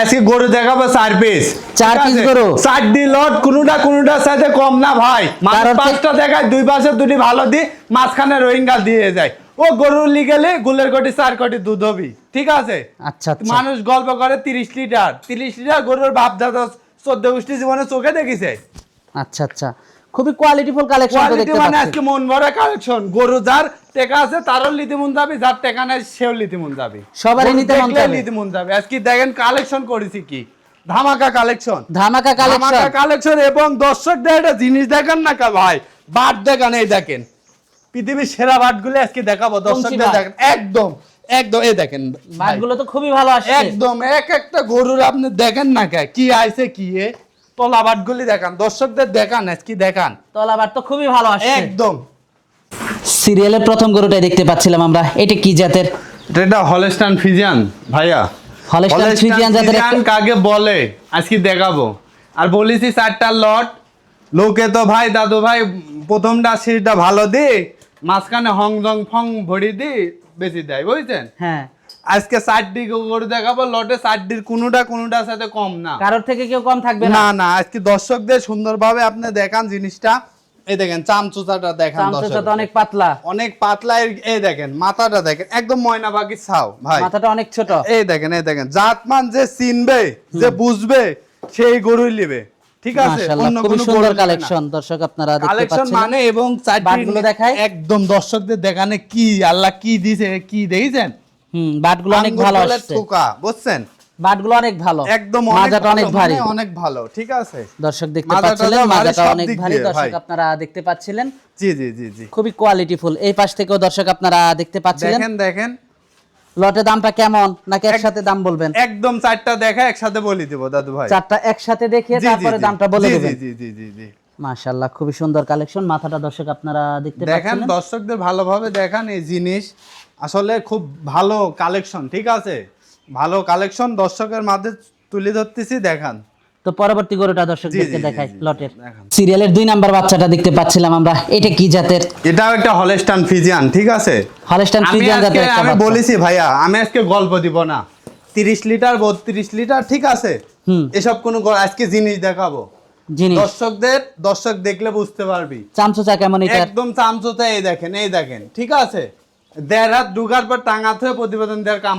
আজকে গরু দেখাবো চার পিস চার আছে? গরু? চারটি লট কোনোটা কোনোটার সাথে কম না ভাই। পাঁচটা দেখায় দুই পাশে দুটি ভালো দি মাঝখানে রোহিঙ্গা দিয়ে যায়। ও গরু লিগেলে গুলের কোটি চার কোটি দুধ হবি। ঠিক আছে? আচ্ছা আচ্ছা। মানুষ গল্প করে তিরিশ লিটার। তিরিশ লিটার গরুর বাপ দাদা চোদ্দ গোষ্ঠী জীবনে চোখে দেখেছে। আচ্ছা আচ্ছা। খুবই কোয়ালিটিফুল কালেকশন দেখতে মানে পাচ্ছি। আজকে মন ভরা কালেকশন গরু যার টেকা আছে তারও লিতি মন যাবে যার টেকা নাই সেও লিতি মন যাবে। সবারই নিতে মন যাবে। লিতি মন যাবে। আজকে দেখেন কালেকশন করেছি কি? ধামাকা কালেকশন ধামাকা কালেকশন ধামাকা কালেকশন এবং দর্শকদের একটা জিনিস দেখেন না কা ভাই? বাট দেখেন এই দেখেন। পৃথিবীর সেরা বাটগুলো আজকে দেখাবো দর্শকদের? দেখেন। একদম একদম এই দেখেন। বাটগুলো তো খুবই ভালো আসছে। একদম এক একটা গরুর আপনি দেখেন না কে? কি আইছে কি এ? তলা বাটগুলি দেখান দর্শকদের দেখান আজকে দেখান। তলা বাট তো খুবই ভালো আসছে। একদম। সিরিয়ালের প্রথম গরুটাই দেখতে পাচ্ছিলাম আমরা। এটা কি জাতের? এটা হলস্টান ফিজিয়ান ভাইয়া। ফ্রিজিয়ান জাতের কাকে বলে? আজকে দেখাবো। আর বলেছি চারটা লট। লোকে তো ভাই দাদু ভাই প্রথমটা সিটটা ভালো দি মাঝখানে হং জং ফং ভরি দি বেশি দেয় বুঝছেন? হ্যাঁ। আজকে চারটি গরু দেখাবো লটে চারটির কোনোটা কোনোটার সাথে কম না। কারোর থেকে কেউ কম থাকবে না? না আজকে দর্শকদের সুন্দরভাবে আপনি দেখান জিনিসটা। এই দেখেন চামচুচাটা দেখান অনেক পাতলা। অনেক পাতলা এই দেখেন মাথাটা দেখেন একদম ময়না বাকি ছাও ভাই। মাথাটা অনেক ছোট। এই দেখেন এই দেখেন জাতমান যে চিনবে যে বুঝবে সেই গরুই নেবে। ঠিক আছে? অন্য কোনো সুন্দর। কালেকশন দর্শক আপনারা দেখতে কালেকশন মানে এবং চারটি দেখায়? একদম দর্শকদের দেখানে কি আল্লাহ কি দিছে কি দেখেছেন? হুম বাটগুলো অনেক আঙ্গুর ভালো আসছে। থোকা বুঝছেন? বাটগুলো অনেক ভালো। একদম মাজাটা অনেক ভারী। মানে অনেক ভালো ঠিক আছে? দর্শক দেখতে পাচ্ছিলেন মাজাটা অনেক ভারী দর্শক আপনারা দেখতে পাচ্ছিলেন। জি জি জি জি। খুবই কোয়ালিটিফুল এই পাশ থেকেও দর্শক আপনারা দেখতে পাচ্ছিলেন। দেখেন দেখেন। লটের দামটা কেমন? নাকি একসাথে দাম বলবেন? একদম চারটা দেখা একসাথে বলি দিব দাদু ভাই। চারটা একসাথে জি, তারপরে দামটা বলে দেবেন। জি জি জি জি। মাশাআল্লাহ খুবই সুন্দর কালেকশন মাথাটা দর্শক আপনারা দেখতে দেখেন দর্শকদের ভালোভাবে দেখান এই জিনিস। আসলে খুব ভালো কালেকশন ঠিক আছে? ভালো কালেকশন দর্শকের মাঝে তুলে ধরতেছি দেখান। তো পরবর্তী গরুটা দর্শকদেরকে দেখাই লটের সিরিয়ালের দুই নাম্বার বাচ্চাটা দেখতে পাচ্ছিলাম আমরা। এটা কি জাতের? এটাও একটা হলেস্টান ফিজিয়ান ঠিক আছে? ফ্রিজিয়ান আজকে জাতের একটা আমি বলেছি ভাইয়া আমি আজকে গল্প দিব না। তিরিশ লিটার বত্রিশ লিটার ঠিক আছে? হুম। এসব কোনো আজকে জিনিস দেখাবো। জিনিস। দর্শকদের দর্শক দেখলে বুঝতে পারবি। চামচুচা কেমন এটার একদম চামচোতে এই দেখেন এই দেখেন ঠিক আছে? দেড় হাত পর টাঙাতে হয়ে প্রতিবেদন দেওয়ার কাম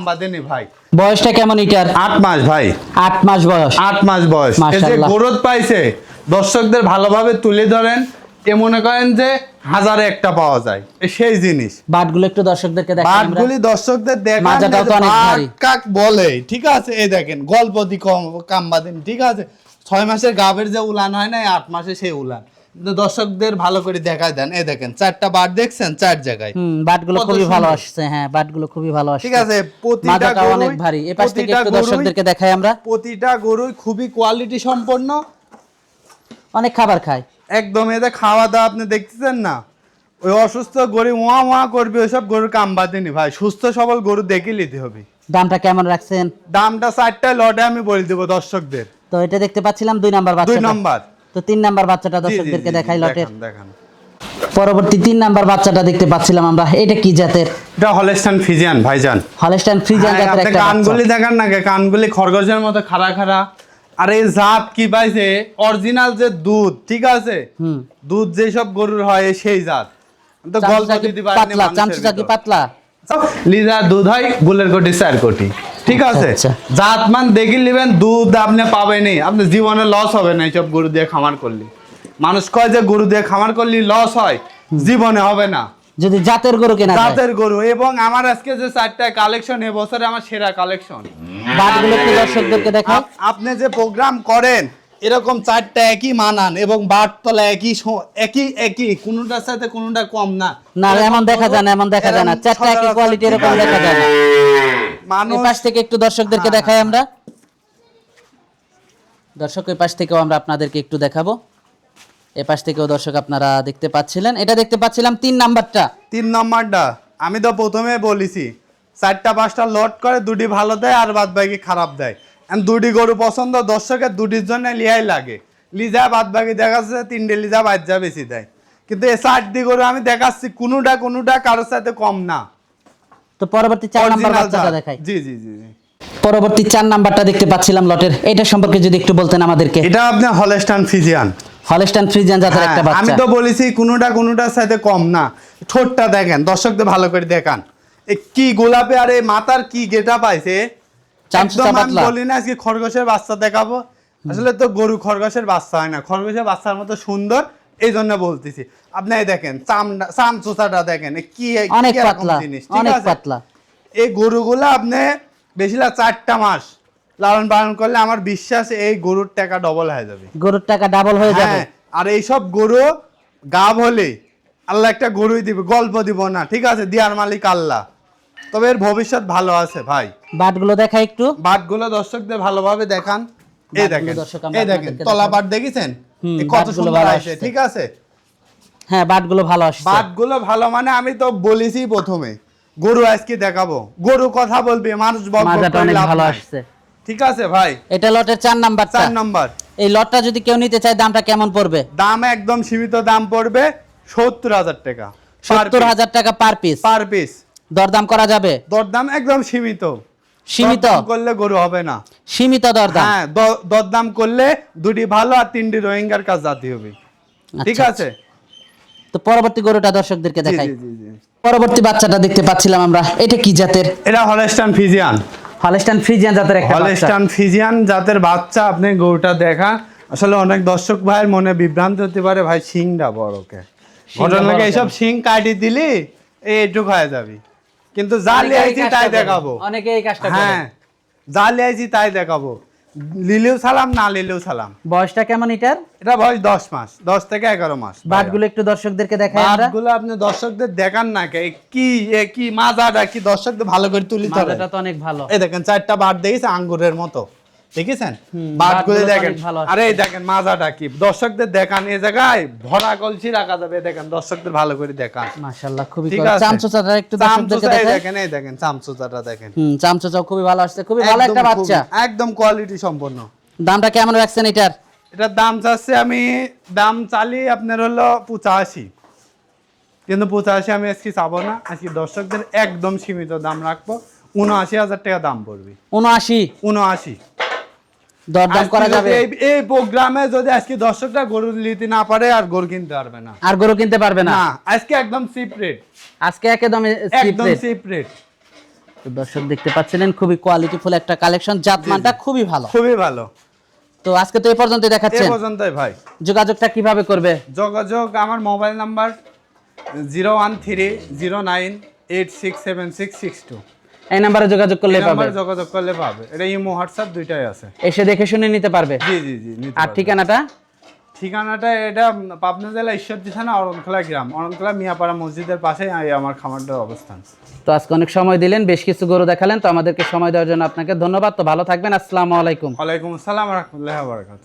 ভাই। বয়সটা কেমন এটার আট মাস ভাই। আট মাস বয়স। আট মাস বয়স। এই যে গ্রোথ পাইছে দর্শকদের ভালোভাবে তুলে ধরেন এ মনে করেন যে হাজারে একটা পাওয়া যায়। সেই জিনিস। বাটগুলো একটু দর্শকদেরকে দেখাই বাটগুলি দর্শকদের দেখান তো অনেক বাট ভারী। কাক বলে। ঠিক আছে এই দেখেন গল্প দি কম কাম্বাদিন ঠিক আছে ছয় মাসের গাবের যে উলান হয় না আট মাসে সেই উলান। দর্শকদের ভালো করে দেখায় দেন। এই দেখেন চারটা বাট দেখছেন চার জায়গায়। হুম বাটগুলো কত খুবই ভালো আসছে হ্যাঁ বাটগুলো খুবই ভালো আসছে। ঠিক আছে প্রতিটা মাজাটা অনেক ভারী। এ পাশ থেকে একটু দর্শকদেরকে দেখাই আমরা। প্রতিটা গরুই খুবই কোয়ালিটি সম্পন্ন। অনেক খাবার খায়। একদম এদের খাওয়া দাওয়া আপনি দেখতেছেন না? ওই অসুস্থ গরু ওয়া ওয়া করবে ওইসব গরুর কাম বাদেনি ভাই। সুস্থ সবল গরু দেখে নিতে হবে। দামটা কেমন রাখছেন? দামটা চারটা লটে আমি বলে দেবো দর্শকদের। তো এটা দেখতে পাচ্ছিলাম দুই নাম্বার দুই নম্বর। তো তিন নাম্বার বাচ্চাটা দর্শকদেরকে দেখাই লটের। দেখান, পরবর্তী তিন নাম্বার বাচ্চাটা দেখতে পাচ্ছিলাম আমরা। এটা কি জাতের? এটা হলেস্টান ফিজিয়ান ভাইজান। হলস্টাইন ফ্রিজিয়ান হ্যাঁ, জাতের একটা কানগুলি। দেখান না? কানগুলি খরগোশের মতো খাড়া খাড়া। আর এই জাত কি পাইছে? অরিজিনাল যে দুধ ঠিক আছে? হুম। দুধ যেসব গরুর হয় সেই জাত। তো গল্প দিতে পাতলা চামচুচা কি পাতলা? লিজা দুধ হয় বুলের কোটি চার কোটি। ঠিক আছে? আচ্ছা। জাত মান দেখে নেবেন দুধ আপনি পাবেনই। আপনি জীবনে লস হবে না এইসব গরু দিয়ে খামার করলে। মানুষ কয় যে গরু দিয়ে খামার করলে লস হয় জীবনে হবে না। যদি জাতের গরু কেনা জাতের গরু। এবং আমার আজকে যে চারটা কালেকশন এবছরে আমার সেরা কালেকশন বাটগুলো একটু দর্শকদেরকে দেখাও। আপনি যে প্রোগ্রাম করেন এরকম চারটা একই মানান এবং বাটতলা একই একই একই কোনটার সাথে কোনোটা কম না। না এমন দেখা যায় না এমন দেখা যায় না। চারটা একই কোয়ালিটি এরকম দেখা যায় না। মানুষ পাশ থেকে একটু দর্শকদেরকে দেখাই আমরা। দর্শক এই পাশ থেকেও আমরা আপনাদেরকে একটু দেখাবো। এ পাশ থেকেও দর্শক আপনারা দেখতে পাচ্ছিলেন। এটা দেখতে পাচ্ছিলাম তিন নাম্বারটা। তিন নম্বরটা। আমি তো প্রথমে বলেছি চারটা পাঁচটা লট করে দুটি ভালো দেয় আর বাদ বাকি খারাপ দেয়। দুটি গরু পছন্দ দর্শকের দুটির জন্য লিয়াই লাগে। লিজা বাদ বাকি দেখাচ্ছে তিনটে লিজা বাদ যা বেশি দেয়। কিন্তু এই চারটি গরু আমি দেখাচ্ছি কোনোটা কোনোটা কারোর সাথে কম না। তো পরবর্তী চার নাম্বার বাচ্চাটা দেখাই। জি জি জি। পরবর্তী চার নাম্বারটা দেখতে পাচ্ছিলাম লটের। এটা সম্পর্কে যদি একটু বলতেন আমাদেরকে। এটা আপনার হলেস্টান ফিজিয়ান হলস্টাইন ফ্রিজিয়ান জাতের একটা হ্যাঁ, আমি তো বলেছি কোনোটা কোনোটার সাথে কম না। ঠোঁটটা দেখেন দর্শকদের ভালো করে দেখান। কি গোলাপে আর এই মাথার কি গেটা পাইছে বলি না আজকে খরগোশের বাচ্চা দেখাবো। আসলে তো গরু খরগোশের বাচ্চা হয় না। খরগোশের বাচ্চার মতো সুন্দর এই জন্য বলতেছি। আপনি দেখেন চাম চোচাটা দেখেন কি অনেক পাতলা অনেক পাতলা। এই গরুগুলো আপনি বেশিলা চারটা মাস লালন পালন করলে আমার বিশ্বাস এই গরুর টাকা ডবল হয়ে যাবে। গরুর টাকা ডাবল হয়ে যাবে। হ্যাঁ আর এইসব গরু গাব হলে আল্লাহ একটা গরুই দিবে গল্প দিব না ঠিক আছে? দিয়ার মালিক আল্লাহ। তবে এর ভবিষ্যৎ ভালো আছে ভাই। বাটগুলো দেখা একটু। বাটগুলো দর্শকদের ভালোভাবে দেখান। এই দেখেন এই দেখেন তলা। বাট দেখেছেন? কত সুন্দর আসছে। ঠিক আছে? হ্যাঁ বাটগুলো ভালো আসছে। বাটগুলো ভালো মানে আমি তো বলেছি প্রথমে গরু আজকে দেখাবো। গরু কথা বলবে মানুষ মাজাটা অনেক ভালো আসছে। ঠিক আছে ভাই? এটা লটের চার নাম্বারটা। চার নম্বর। এই লটটা যদি কেউ নিতে চায় দামটা কেমন পড়বে? দাম একদম সীমিত দাম পড়বে সত্তর হাজার টাকা। সত্তর হাজার টাকা পার পিস পার পিস দরদাম করা যাবে? দরদাম একদম সীমিত। সীমিত? করলে গরু হবে না। সীমিত দরদাম। হ্যাঁ দরদাম করলে দুটি ভালো আর তিনটি রোহিঙ্গার কাজ জাতি হবে। ঠিক আচ্ছা, আছে? তো পরবর্তী গরুটা দর্শকদেরকে দেখাই। পরবর্তী বাচ্চাটা দেখতে পাচ্ছিলাম আমরা। এটা কি জাতের? এটা হলেস্টান ফিজিয়ান। ফ্রিজিয়ান জাতের একটা বাচ্চা। হলেস্টান ফিজিয়ান জাতের বাচ্চা আপনি গরুটা দেখা। আসলে অনেক দর্শক ভাইয়ের মনে বিভ্রান্ত হতে পারে ভাই শিংটা বড়কে শিংটা ঘটনা বড় লাগে কেন? এইসব শিং কাটি দিলি এইটুক হয়ে যাবি। কিন্তু যা লিয়াইছি তাই দেখাবো। অনেকে এই কাজটা করে। হ্যাঁ যা লিয়াইছি তাই দেখাবো। লিলেও সালাম না লিলেও সালাম। বয়সটা কেমন এটার? এটা বয়স দশ মাস দশ থেকে এগারো মাস। বাটগুলো একটু দর্শকদেরকে দেখাই আমরা। বাটগুলো আপনি দর্শকদের দেখান না কে কি এ কি মাজাটা কি দর্শকদের ভালো করে তুলি মাজাটা তো অনেক ভালো। এই দেখেন চারটা বাট দেখেছে আঙ্গুরের মতো। দেখেছেন? বাটগুলো বাটগুলো দেখেন। আরে দেখেন মাজাটা কি? দর্শকদের দেখান এই জায়গায় ভরা কলসি রাখা যাবে দেখেন দর্শকদের ভালো করে দেখান। মাশাআল্লাহ খুবই চামচোচাটা একটু দর্শকদেরকে চামচুচা দেখেন এই দেখেন চামচুচাটা দেখেন। হুম চামচোচাও খুবই ভালো আসছে খুবই ভালো একটা বাচ্চা। একদম কোয়ালিটি সম্পন্ন। দামটা কেমন রাখছেন এটার? এটার দাম চাচ্ছে আমি দাম চালি আপনার হলো পঁচাশি। কিন্তু পঁচাশি আমি আজকে চাবো না আজকে দর্শকদের একদম সীমিত দাম রাখব। উনআশি হাজার টাকা দাম পড়বে। উনআশি? উনআশি। দরদাম করা যাবে। এই- প্রোগ্রামে যদি আজকে দর্শকরা গরু নিতে না পারে আর গরু কিনতে পারবে না। আর গরু কিনতে পারবে না। আজকে একদম চিপ রেট আজকে একদমই একদম চিপ রেট তো দর্শক দেখতে পাচ্ছিলেন খুবই কোয়ালিটিফুল একটা কালেকশন জাতমানটা খুবই ভালো। খুবই ভালো। তো আজকে তো এই পর্যন্ত দেখাচ্ছেন। পর্যন্তই ভাই। যোগাযোগটা কীভাবে করবে? যোগাযোগ আমার mobile number zero one three zero nine eight six seven six six two. এই নাম্বারে যোগাযোগ করলে পাবে নাম্বার যোগাযোগ করলে পাবে। এটা ইমো হোয়াটসঅ্যাপ দুইটাই আছে। এসে দেখে শুনে নিতে পারবে। জি জি জি আর ঠিকানাটা? ঠিকানাটা এটা পাবনা জেলা ঈশ্বরদী থানা অরণখোলা গ্রাম। অরণখোলা মিয়াপাড়া মসজিদের পাশে আমার খামারটার অবস্থান। তো আজকে অনেক সময় দিলেন বেশ কিছু গরু দেখালেন তো আমাদেরকে সময় দেওয়ার জন্য আপনাকে ধন্যবাদ। তো ভালো থাকবেন আসসালামু আলাইকুম। ওয়ালাইকুম আসসালাম রহমতুল্লাহ বারকাত